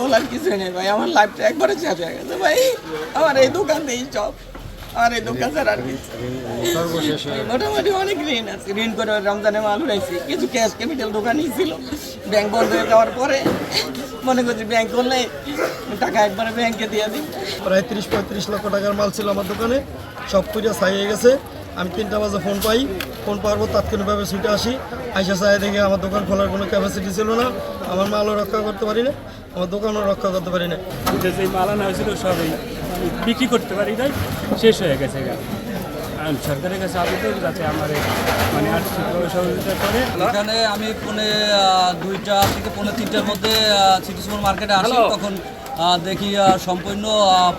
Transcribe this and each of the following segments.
বলার কিছুই নেই ভাই, আমার লাইফটা একবারে শেষ হয়ে গেছে ভাই। আমার এই দোকান দিয়েই সব। আর এই দোকান ছাড়া আর কিছু মোটামুটি অনেক ঋণ আছে। ঋণ করে রমজানে মাল উড়াইছি। কিছু ক্যাশ ক্যাপিটাল দোকানই ছিল। ব্যাংক বন্ধ হয়ে যাওয়ার পরে মনে করছি ব্যাংক করলে টাকা একবারে ব্যাংকে দিয়ে দিই। প্রায় তিরিশ পঁয়ত্রিশ লক্ষ টাকার মাল ছিল আমার দোকানে। সব করিয়া ছাই হয়ে গেছে। আমি তিনটা বাজে ফোন পাই। ফোন পাওয়ার পর তাৎক্ষণিকভাবে ছুটে আসি। আইসা চাই দেখে আমার দোকান খোলার কোনো ক্যাপাসিটি ছিল না। আমার মালও রক্ষা করতে পারি না। আমার দোকানও রক্ষা করতে পারি না। যে মাল আনা হয়েছিল সবই বিক্রি করতে পারি নাই শেষ হয়ে গেছে গা। আর সরকারের কাছে আবেদন যাতে আমার মানে আর্থিকভাবে সহযোগিতা করে। এখানে আমি পৌনে দুইটা থেকে পৌনে তিনটার মধ্যে সিটি সুপার মার্কেটে আসি তখন দেখি সম্পূর্ণ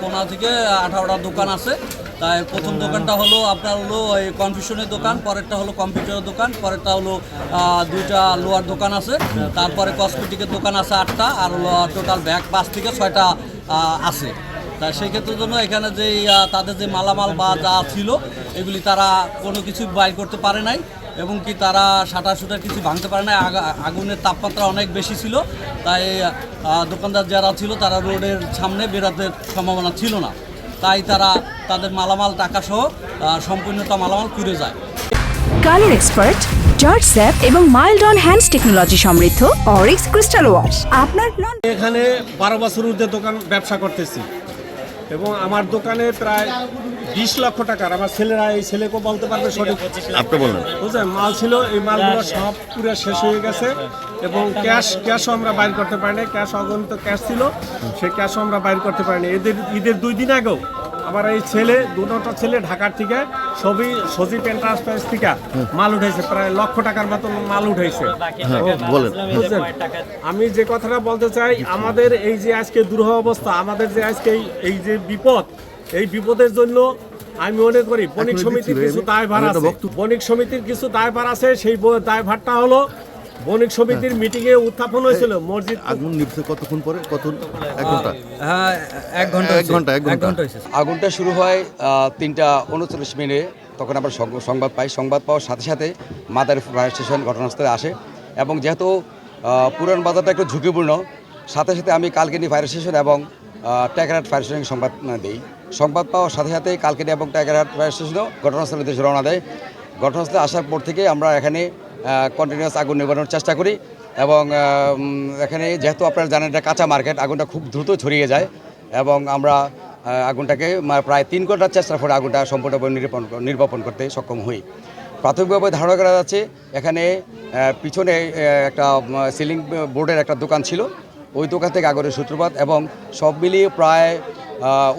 পনেরো থেকে আঠারোটা দোকান আছে। তাই প্রথম দোকানটা হলো আপনার হলো এই কনফিউশনের দোকান, পরেরটা হলো কম্পিউটারের দোকান, পরেরটা হলো দুইটা লোয়ার দোকান আছে, তারপরে কসমেটিকের দোকান আছে আটটা, আর টোটাল ব্যাগ পাঁচ থেকে ছয়টা আছে। তা সেই ক্ষেত্রের জন্য এখানে যে তাদের যে মালামাল বা যা ছিল, এগুলি তারা কোনো কিছু বাইর করতে পারে নাই, এবং কি তারা সাঁটার সুটার কিছু ভাঙতে পারে না আগা- আগুনের তাপমাত্রা অনেক বেশি ছিল, তাই দোকানদার যারা ছিল তারা রোডের সামনে বেরোতে সম্ভাবনা ছিল না। তাই তারা তাদের মালামাল টাকা সহ আহ, সম্পূর্ণতা মালামাল ফিরে যায়। কালার এক্সপার্ট জর্জ স্যাপ এবং মাইল্ড অন হ্যান্ডস টেকনোলজি সমৃদ্ধ অরিক্স ক্রিস্টাল ওয়াশ আপনার এখানে বারো বছর ঊর্ধ্বে দোকান ব্যবসা করতেছি। এবং আমার দোকানে প্রায় বিশ লক্ষ টাকার। আমার ছেলেরা এই ছেলেকে বলতে পারবে সঠিক। আপনি বললেন বুঝলেন? মাল ছিল এই মালগুলো সব পুরো শেষ হয়ে গেছে এবং ক্যাশ ক্যাশও আমরা বাইর করতে পারিনি ক্যাশ অগণিত ক্যাশ ছিল সেই ক্যাশও আমরা বাইর করতে পারিনি এদের ঈদের দুই দিন আগেও আমার এই ছেলে দুটোটা ছেলে ঢাকার থেকে সবই সজীব এন্টারপ্রাইজ থেকে মাল উঠাইছে প্রায় লক্ষ টাকার মতো মাল উঠাইছে। হ্যাঁ বলেন। আমি যে কথাটা বলতে চাই আমাদের এই যে আজকে দুরহ অবস্থা আমাদের যে আজকে এই- যে বিপদ এই বিপদের জন্য আমি মনে করি বণিক সমিতির কিছু দায়ভার আছে। বণিক সমিতির কিছু দায়ভার আছে সেই দায়ভারটা হলো বণিক সমিতির মিটিং এ উত্থাপন হয়েছিল মসজিদ আগুন নিভছে কতক্ষণ পরে? কত এক ঘণ্টা। হ্যাঁ এক ঘণ্টা এক ঘণ্টা এক ঘণ্টা। আগুনটা শুরু হয় তিনটা উনচল্লিশ মিনিটে। তখন আমরা সংবাদ পাই। সংবাদ পাওয়ার সাথে সাথে মাদার ফায়ার স্টেশন ঘটনাস্থলে আসে। এবং যেহেতু পুরান বাজারটা একটু ঝুঁকিপূর্ণ সাথে সাথে আমি কালকিনি ফায়ার স্টেশন এবং ট্যাগারহাট ফায়ার স্টেশন সংবাদ দিই। সংবাদ পাওয়ার সাথে সাথে কালকিনি এবং ট্যাগারহাট ফায়ার স্টেশনও ঘটনাস্থলে দেশে রওনা দেয়। ঘটনাস্থলে আসার পর থেকে আমরা এখানে কন্টিনিউয়াস আগুন নিবানোর চেষ্টা করি এবং এখানে যেহেতু আপনারা জানেন এটা কাঁচা মার্কেট আগুনটা খুব দ্রুত ছড়িয়ে যায় এবং আমরা আগুনটাকে প্রায় তিন ঘণ্টার চেষ্টার পরে আগুনটা সম্পূর্ণভাবে নির্বাপন নির্বাপন করতে সক্ষম হই। প্রাথমিকভাবে ধারণা করা যাচ্ছে এখানে পিছনে একটা সিলিং বোর্ডের একটা দোকান ছিল। ওই দোকান থেকে আগুনের সূত্রপাত এবং সব মিলিয়ে প্রায়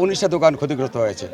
উনিশটা দোকান ক্ষতিগ্রস্ত হয়েছে।